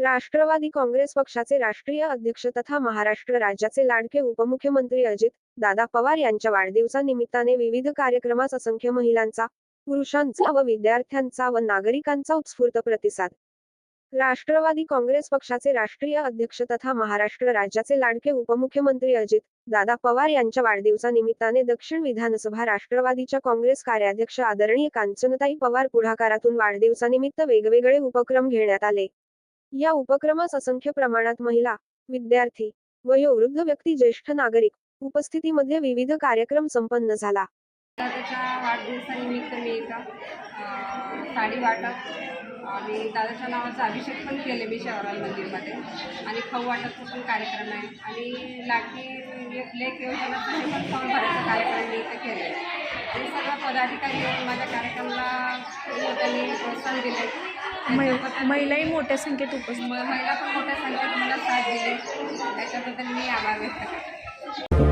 राष्ट्रवादी काँग्रेस पक्षाचे राष्ट्रीय अध्यक्ष तथा महाराष्ट्र राज्याचे लाडके उपमुख्यमंत्री अजित दादा पवार यांच्या वाढदिवसानिमित्ताने विविध कार्यक्रमास असंख्य महिलांचा पुरुषांचा व विद्यार्थ्यांचा व नागरिकांचा उत्स्फूर्त प्रतिसाद. राष्ट्रवादी काँग्रेस पक्षाचे राष्ट्रीय अध्यक्ष तथा महाराष्ट्र राज्याचे लाडके उपमुख्यमंत्री अजित दादा पवार यांच्या वाढदिवसानिमित्ताने दक्षिण विधानसभा राष्ट्रवादीच्या काँग्रेस कार्याध्यक्ष आदरणीय कांचनताई पवार पुढाकारातून वाढदिवसानिमित्त वेगवेगळे उपक्रम घेण्यात आले. या उपक्रमास असंख्य प्रमाणात महिला विद्यार्थी वयोवृद्ध व्यक्ती ज्येष्ठ नागरिक उपस्थितीमध्ये विविध कार्यक्रम संपन्न झाला. दादाच्या वाढदिवसानिमित्त मी एका साडी वाटप आणि दादाच्या नावाचा अभिषेक पण केले मी शहराल मंदिरमध्ये. आणि खाऊ वाटपचा पण कार्यक्रम आहे. आणि लाडकी लेख योजनाचा हे पण फॉर्म भरायचा कार्यक्रम मी इथे केले आणि सर्व पदाधिकारी येऊन माझ्या कार्यक्रमाला त्यांनी प्रोत्साहन दिले. त्याच्याबद्दल महिलाही मोठ्या संख्येत उपस्थित म- महिला पण मोठ्या संख्येत मला साथ दिली. त्याच्याबद्दल मी आभार व्यक्त करते.